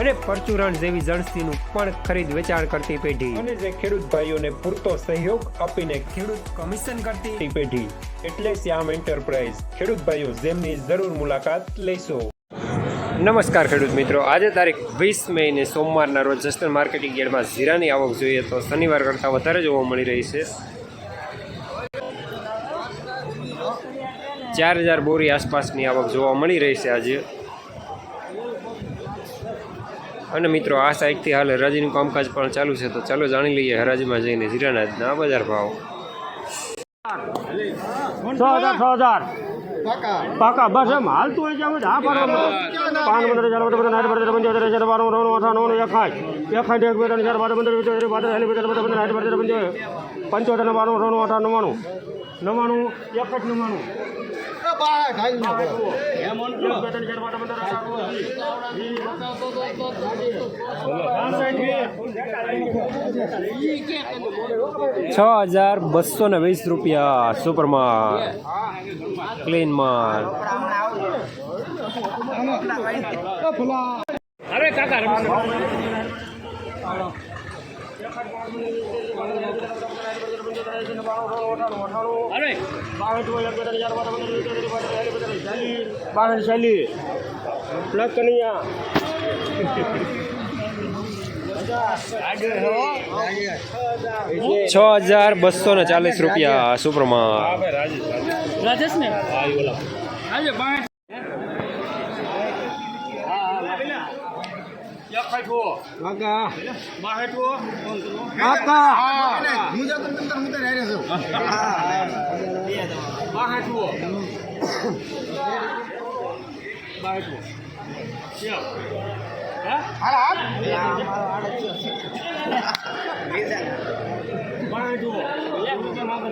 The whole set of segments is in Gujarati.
અને પરચુરણ જેવી જણસીનું પણ ખરીદ વેચાણ કરતી પેઢી. અને જે ખેડૂત ભાઈઓને પૂરતો સહયોગ આપીને ખેડૂત કમિશન કરતી પેઢી. એટલે શ્યામ એન્ટરપ્રાઇઝ. ખેડૂત ભાઈઓ જેમની જરૂર મુલાકાત લેશો. નમસ્કાર ખેડૂત મિત્રો. આજે તારીખ વીસ મે ને સોમવારના રોજ જસ્ટન માર્કેટિંગ યાર્ડમાં જીરાની આવક જોઈએ તો શનિવાર કરતાં વધારે જોવા મળી રહી છે. ચાર હજાર બોરી આસપાસની આવક જોવા મળી રહી છે આજે. અને મિત્રો, આ સાઈડથી હાલ હરાજીનું કામકાજ પણ ચાલુ છે, તો ચાલો જાણી લઈએ હરાજીમાં જઈને જીરાના બજાર ભાવ. છ હજાર છ હજાર. પાકા બસ એમ હાલતું હોય છે અમે હા પાડો પાંચ પંદર હજાર બધા બધા નાઇટ પંદર પંચોતેર હજાર બાર નવ અઠાણું એકાઠ એકાઠ એક બે ત્રણ ચાર બાર પંદર પંચોતેર બાર હેલી પંદર બધા પંદર નાઇટ પંદર પંચોતેર પંચોતેર ને બારનું અઠાણું અઠાણું નવ્વાણું નવ્વાણું એકઠ નવ્વાણું છ હજાર બસો ને વીસ રૂપિયા સુપર માલ ક્લીન માલ. અરે કાકા બાવન ચાલી પ્લગ કનૈયા. છ હજાર બસો ને ચાલીસ રૂપિયા સુપર માલ રાજેશ ને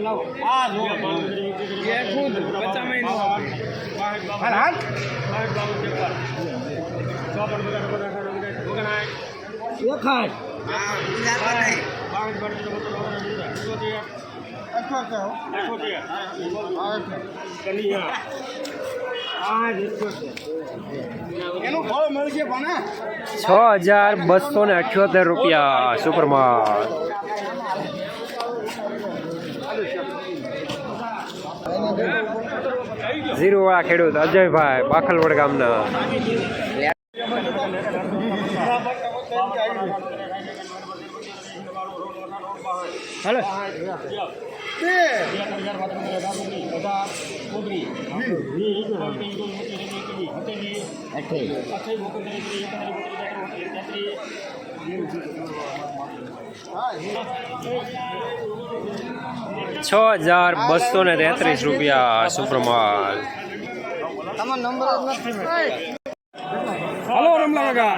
આજે બાય કાકા વખાણ એનું ફળ મળશે પણ છ હજાર બસો ને અઠ્યોતેર રૂપિયા સુપર ઝીરુવાળા ખેડૂત અજયભાઈ બાખલવડ ગામના. હાલો. છ હજાર બસો ને તેત્રીસ રૂપિયા સુપ્રમાલ હલો રમલા કાકા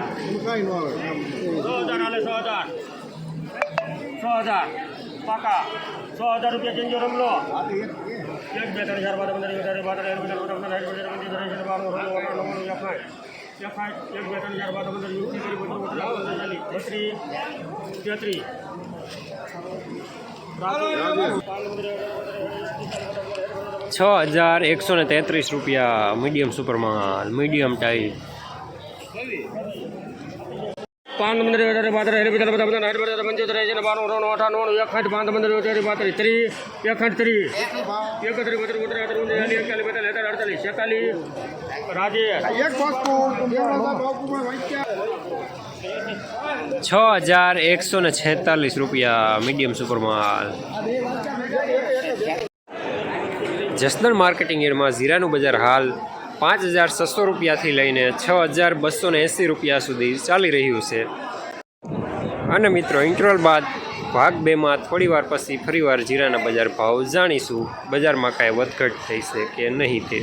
સો હજાર હજાર પાકા છ હજાર રૂપિયા ચેન્જો રમલો એક બે ત્રણ ચાર બાદ પંદર હજાર બાર તેર પંદર પંદર પંદર સાઠ પંદર હજાર બાદ એક બે ત્રણ ચાર બાદ પંદર બત્રીસ બત્રીસ બત્રીસ તેત્રીસ છ હજાર એકસો ને તેત્રીસ રૂપિયા મીડિયમ સુપરમાલ મીડિયમ ટાઈપ પાંચ મંદિર હજાર પાત્ર હેરી બધા બધા બધા એકાઠ પાંચ પંદર ચોત્રીસ પાંત્રીસ ત્રીસ એકાઠ બેતાલીસ તેતાલીસ અડતાલીસ છેતાલીસ રાજેશ છ હજાર એકસો ને છેતાલીસ રૂપિયા મીડિયમ સુપર માલ જસદણ માર્કેટિંગ એરમાં જીરાનું બજાર હાલ પાંચ હજાર છસો રૂપિયાથી લઈને છ હજાર બસો ને એંસી રૂપિયા સુધી ચાલી રહ્યું છે. અને મિત્રો, ઇન્ટરવલ બાદ ભાગ બેમાં થોડીવાર પછી ફરીવાર જીરાના બજાર ભાવ જાણીશું. બજારમાં કાંઈ વધઘટ થઈ છે કે નહીં તે?